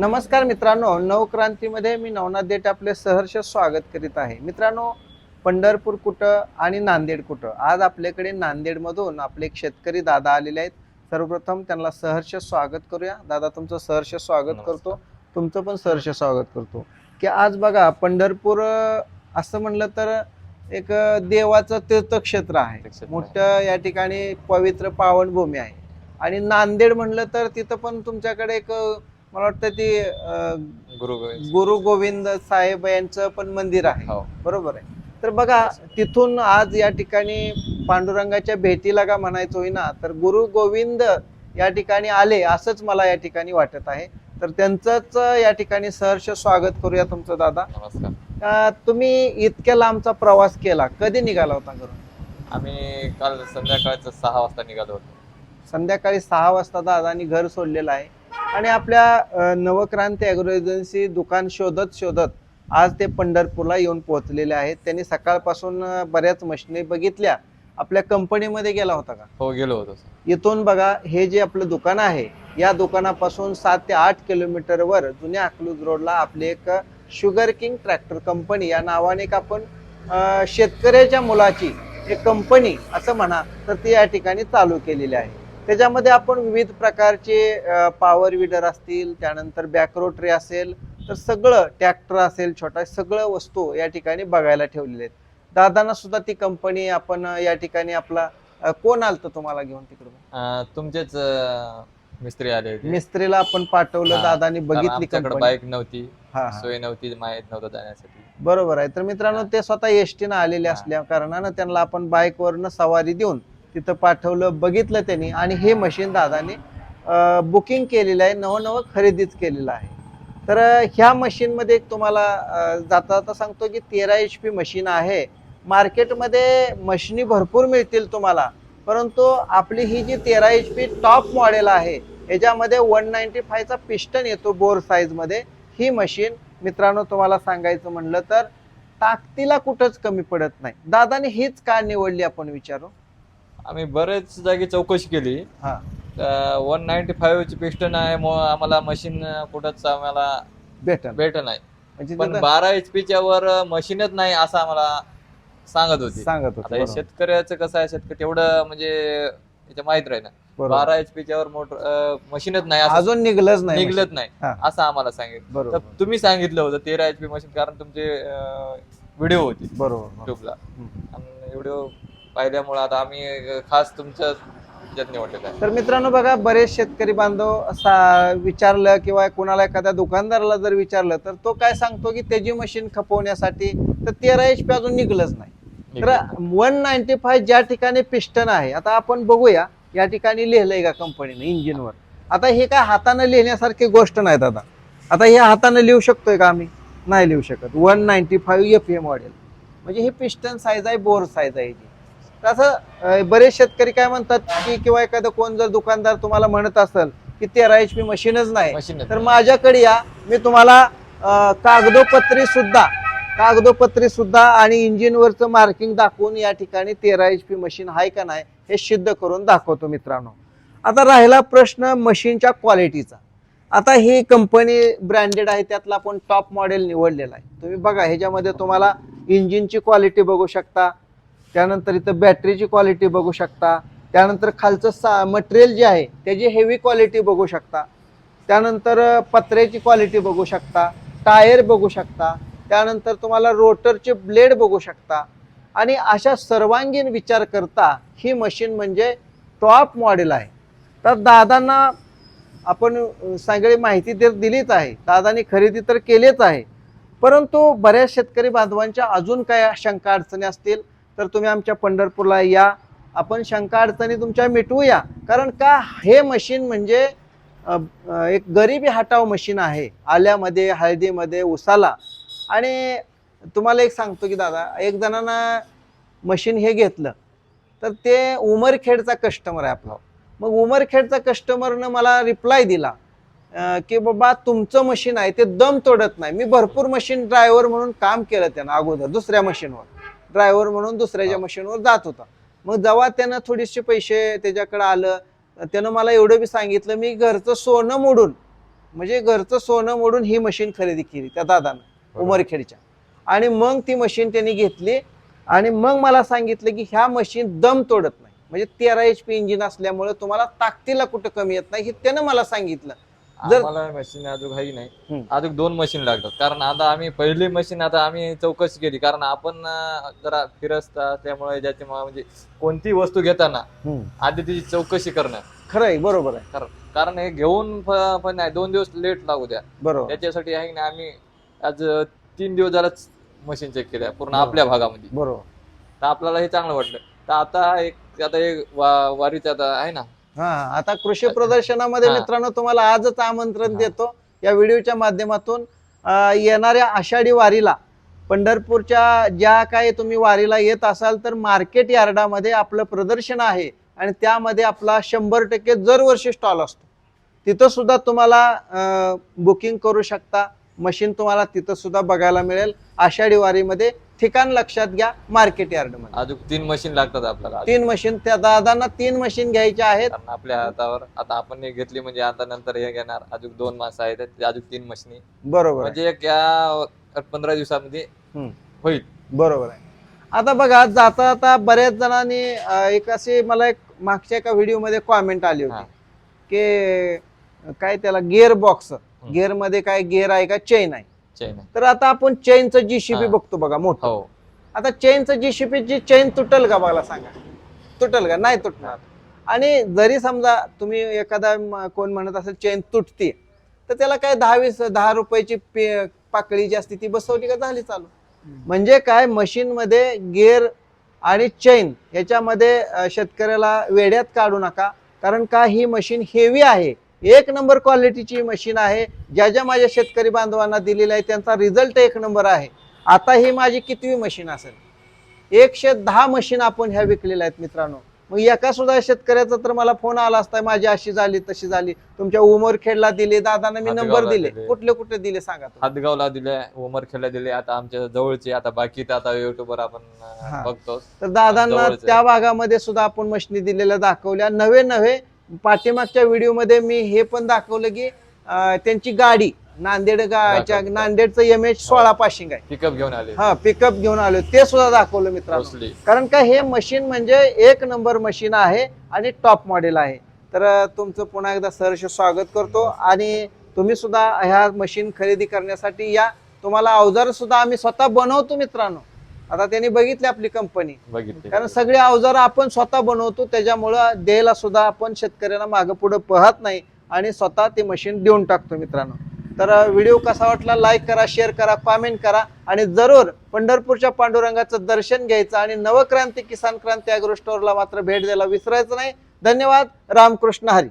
नमस्कार मित्रांनो नवक्रांतीमध्ये मी नवनाथ देठ आपले सहर्ष स्वागत करीत आहे. मित्रांनो पंढरपूर कुठं आणि नांदेड कुठं? आज आपल्याकडे नांदेडमधून आपले एक शेतकरी दादा आलेले आहेत. सर्वप्रथम त्यांना सहर्ष स्वागत करूया. दादा तुमचं सहर्ष स्वागत. करतो. तुमचं पण सहर्ष स्वागत करतो. की आज बघा पंढरपूर असं म्हणलं तर एक देवाचं तीर्थक्षेत्र आहे. मोठं या ठिकाणी पवित्र पावनभूमी आहे. आणि नांदेड म्हणलं तर तिथं पण तुमच्याकडे एक मला वाटतं ती गुरु गोविंद गुरु गोविंद साहेब यांचं पण मंदिर आहे. हो. बरोबर आहे. तर बघा तिथून आज या ठिकाणी पांडुरंगाच्या भेटीला का म्हणायचं होईना तर गुरु गोविंद या ठिकाणी आले असंच मला या ठिकाणी वाटत आहे. तर त्यांचंच या ठिकाणी सहर्ष स्वागत करूया तुमचं दादा. नमस्कार. अं, तुम्ही इतक्या लांबचा प्रवास केला कधी निघाला होता घरून? आम्ही काल संध्याकाळचं सहा वाजता निघालो होतो. संध्याकाळी सहा वाजता दादानी घर सोडलेलं आहे. आणि आपल्या नवक्रांती ॲग्रो एजन्सी दुकान शोधत शोधत आज ते पंढरपूरला येऊन पोहोचलेले आहेत. त्यांनी सकाळपासून बऱ्याच मशिनी बघितल्या. आपल्या कंपनीमध्ये गेला होता का? हो गेलो होतो इथून बघा हे जे आपलं दुकान आहे या दुकानापासून सात ते आठ किलोमीटरवर जुन्या अकलूज रोडला आपले एक शुगर किंग ट्रॅक्टर कंपनी या नावाने एक आपण शेतकऱ्याच्या मुलाची एक कंपनी असं म्हणा तर ती या ठिकाणी चालू केलेली आहे. त्याच्यामध्ये आपण विविध प्रकारचे पॉवर विडर असतील त्यानंतर बॅकरोटरी असेल तर सगळं ट्रॅक्टर असेल छोटा सगळं वस्तू या ठिकाणी बघायला ठेवलेले आहेत. दादांना सुद्धा ती कंपनी आपण या ठिकाणी आपला कोण आलतं तुम्हाला घेऊन तिकडे अं, तुमचेच मिस्त्री आले होते. मिस्त्रीला आपण पाठवलं दादानी बघितली बाईक नव्हती. सोय नव्हती माहीत नव्हतं जाण्यासाठी. बरोबर आहे. तर मित्रांनो ते स्वतः एसटीनं आलेले. असल्या कारणानं त्यांना आपण बाईकवरनं सवारी देऊन तिथं पाठवलं बघितलं त्यांनी आणि हे मशीन दादाने बुकिंग केलेलं आहे नवं नवं खरेदीच केलेलं आहे. तर ह्या मशीनमध्ये एक तुम्हाला जाता जाता सांगतो की तेरा एच पी मशीन आहे. मार्केटमध्ये मशिनी भरपूर मिळतील तुम्हाला परंतु आपली ही जी तेरा एच पी टॉप मॉडेल आहे ह्याच्यामध्ये वन नाईन्टी फायचा पिस्टन येतो बोर साईजमध्ये ही मशीन मित्रांनो तुम्हाला सांगायचं म्हणलं तर ताकदीला कुठंच कमी पडत नाही. दादाने हीच का निवडली आपण विचारू? आम्ही बरेच जागी चौकशी केली हा वन नाईन्टी फाईव्ह ची पिस्टन आहे मग आम्हाला मशीन कुठंच आम्हाला भेटन भेट नाही म्हणजे पण बारा एच च्या वर मशीनच नाही असं आम्हाला सांगत होती सांगत आता होते हे. शेतकऱ्याचं कसं आहे शेतकरी तेवढं म्हणजे याच्या माहीत राही ना बरोबर. बारा एच पीच्या वर मोटर मशीनच नाही असं अजून निघलंच नाही निघलत. नाही हा. असं आम्हाला सांगितलं बरोबर तुम्ही सांगितलं होतं तेरा एच पी मशीन कारण तुमचे व्हिडिओ होती बरोबर बरोबर. युट्यूबला हम्म. आणि व्हिडिओ पाहिल्यामुळे आता आम्ही खास तुमच्या ह्याच्यात निवडलेलं आहे. तर मित्रांनो बघा बरेच शेतकरी बांधव असा विचारलं किंवा कोणाला एखाद्या दुकानदाराला जर विचारलं तर तो काय सांगतो की त्याची मशीन खपवण्यासाठी तर तेरा एच पी अजून निघलंच नाही. तर वन नाईन्टी फाय ज्या ठिकाणी पिस्टन आहे आता आपण बघूया या ठिकाणी लिहिलंय का कंपनीने इंजिनवर? आता हे काय हाताने लिहिण्यासारखी गोष्ट नाही दादा आता हे हाताने लिहू शकतोय का आम्ही? नाही लिहू शकत. One ninety five F A model म्हणजे ही पिस्टन साईज आहे बोर साईज आहे तसं बरेच शेतकरी काय म्हणतात की किंवा एखादं कोण जर दुकानदार तुम्हाला म्हणत असेल की तेरा एच पी मशीनच नाही तर माझ्याकडे या. मी तुम्हाला कागदोपत्री सुद्धा कागदोपत्री सुद्धा आणि इंजिनवरचं मार्किंग दाखवून या ठिकाणी तेरा एच पी मशीन आहे का नाही हे सिद्ध करून दाखवतो मित्रांनो. आता राहिला प्रश्न मशीनच्या क्वालिटीचा. आता ही कंपनी ब्रँडेड आहे त्यातला आपण टॉप मॉडेल निवडलेला आहे. तुम्ही बघा ह्याच्यामध्ये तुम्हाला इंजिनची क्वालिटी बघू शकता त्यानंतर इथं बॅटरीची क्वालिटी बघू शकता. त्यानंतर खालचं सा मटेरियल जे आहे त्याची हेवी क्वालिटी बघू शकता. त्यानंतर पत्र्याची क्वालिटी बघू शकता. टायर बघू शकता. त्यानंतर तुम्हाला रोटरचे ब्लेड बघू शकता. आणि अशा सर्वांगीण विचार करता ही मशीन म्हणजे टॉप मॉडेल आहे. तर दादांना आपण सगळी माहिती तर दिलीच आहे. दादांनी खरेदी तर केलीच आहे. परंतु बऱ्याच शेतकरी बांधवांच्या अजून काय शंका अडचणी असतील तर तुम्ही आमच्या पंढरपूरला या. आपण शंका अडचणी तुमच्या मिटवूया. कारण का हे मशीन म्हणजे एक गरिबी हटाव मशीन आहे. आल्यामध्ये हळदीमध्ये उसाला. आणि तुम्हाला एक सांगतो की दादा एक जणांना मशीन हे घेतलं तर ते उमरखेडचा कस्टमर आहे आपला. मग उमरखेडचा कस्टमरनं मला रिप्लाय दिला की बाबा तुमचं मशीन आहे ते दम तोडत नाही. मी भरपूर मशीन ड्रायव्हर म्हणून काम केलं त्यानं अगोदर दुसऱ्या मशीनवर ड्रायव्हर म्हणून दुसऱ्याच्या. मशीनवर जात होता मग जेव्हा त्यानं थोडीशी पैसे त्याच्याकडे आलं त्यानं मला एवढं बी सांगितलं मी घरचं सोनं मोडून म्हणजे घरचं सोनं मोडून ही मशीन खरेदी केली त्या दादानं. उमरखेडच्या आणि मग ती मशीन त्यांनी घेतली आणि मग मला सांगितलं की ह्या मशीन दम तोडत नाही म्हणजे तेरा एच पी इंजिन असल्यामुळे तुम्हाला ताकदीला कुठं कमी येत नाही हे त्यानं मला सांगितलं जर- आम्हाला मशीन अजून काही नाही. अजून दोन मशीन लागतात. कारण आता आम्ही पहिली मशीन आता आम्ही चौकशी केली. कारण आपण जरा फिरस्ता त्यामुळे ज्याची म्हणजे कोणती वस्तू घेताना आधी तिची चौकशी करणं खरं आहे बरोबर आहे. कारण कारण हे घेऊन पण नाही दोन दिवस लेट लागू द्या. बरोबर. त्याच्यासाठी आहे ना आम्ही आज तीन दिवस झालाच मशीन चेक केल्या पूर्ण. आपल्या भागामध्ये. बरोबर. तर आपल्याला हे चांगलं वाटलं. तर आता एक आता एक वारीचं आता आहे ना हा आता कृषी प्रदर्शनामध्ये हा. मित्रांनो तुम्हाला आजच आमंत्रण. देतो या व्हिडिओच्या माध्यमातून अं, येणाऱ्या आषाढी वारीला पंढरपूरच्या ज्या काही तुम्ही वारीला येत असाल तर मार्केट यार्डामध्ये आपलं प्रदर्शन आहे आणि त्यामध्ये आपला शंभर टक्के दरवर्षी स्टॉल असतो तिथं सुद्धा तुम्हाला बुकिंग करू शकता मशीन तुम्हाला तिथं सुद्धा बघायला मिळेल. आषाढी वारीमध्ये ठिकाण लक्षात घ्या मार्केट यार्डमध्ये अजून तीन मशीन लागतात आपल्याला. तीन मशीन त्या दादांना तीन मशीन घ्यायच्या आहेत. कारण आपल्या हातावर. आता आपण हे घेतली म्हणजे आता नंतर हे घेणार. अजून दोन मास आहेत. ते अजून तीन मशीनी बरोबर आहे. म्हणजे एक या पंधरा दिवसामध्ये हम्म. होईल. बरोबर आहे. आता बघा जाता जाता बऱ्याच जणांनी अं, एक अशी मला एक मागच्या एका व्हिडिओमध्ये कॉमेंट आली हा. होती की काय त्याला गिअर बॉक्स गिअरमध्ये काय गिअर आहे का? चेन आहे. चैन तर आता आपण चेनचं जीशीपी हा. बघतो बघा मोठं. हो. आता चेनचं जीशीपी ची चेन तुटल का मला सांगा? तुटल का? नाही तुटणार. आणि जरी समजा तुम्ही एखादा म- कोण म्हणत असेल चेन तुटते तर त्याला काय दहा वीस दहा रुपयाची पे- पाकळी जी असते ती बसवली का? झाली चालू. म्हणजे काय? मशीन मध्ये गिअर आणि चैन याच्यामध्ये अं, शेतकऱ्याला वेड्यात काढू नका. कारण का? ही मशीन हेवी आहे. एक नंबर क्वालिटीची मशीन आहे. ज्या ज्या माझ्या शेतकरी बांधवांना दिलेल्या आहे त्यांचा रिझल्ट एक नंबर आहे. आता ही माझी कितवी मशीन असेल? एकशे दहा मशीन आपण ह्या विकलेल्या आहेत मित्रांनो. मग एका सुद्धा शेतकऱ्याचा तर मला फोन आला असता माझी अशी झाली तशी झाली. तुमच्या उमरखेडला दिले दादांना मी नंबर दिले. कुठले कुठले दिले सांगा. हातगावला दिले उमरखेडला दिले. आता आमच्या जवळचे आता बाकी आता युट्यूबवर आपण. बघतो तर दादांना. त्या भागामध्ये सुद्धा आपण मशनी दिलेल्या दाखवल्या. नवे नवे पाठीमागच्या व्हिडिओमध्ये मी हे पण दाखवलं की अं, त्यांची गाडी नांदेड गाच्या दाखवलं. नांदेडचं एम एच सोळा पाशिंग आहे. पिकअप घेऊन आले. हा पिकअप घेऊन आलो. ते सुद्धा दाखवलं मित्रांनो. भोसले. कारण का हे मशीन म्हणजे एक नंबर मशीन आहे आणि टॉप मॉडेल आहे. तर अं, तुमचं पुन्हा एकदा सहर्ष स्वागत करतो. आणि तुम्ही सुद्धा ह्या मशीन खरेदी करण्यासाठी या. तुम्हाला अवजार सुद्धा आम्ही स्वतः बनवतो मित्रांनो. आता त्यांनी बघितली आपली कंपनी बघितले. कारण सगळे अवजार आपण स्वतः बनवतो त्याच्यामुळं द्यायला सुद्धा आपण शेतकऱ्यांना मागं पुढं पाहत नाही आणि स्वतः ते मशीन देऊन टाकतो मित्रांनो. तर व्हिडिओ कसा वाटला? लाईक करा शेअर करा कॉमेंट करा आणि जरूर पंढरपूरच्या पांडुरंगाचं दर्शन घ्यायचं आणि नवक्रांती किसान क्रांती अॅग्रो स्टोअरला मात्र भेट द्यायला विसरायचं नाही. धन्यवाद. रामकृष्ण हरी.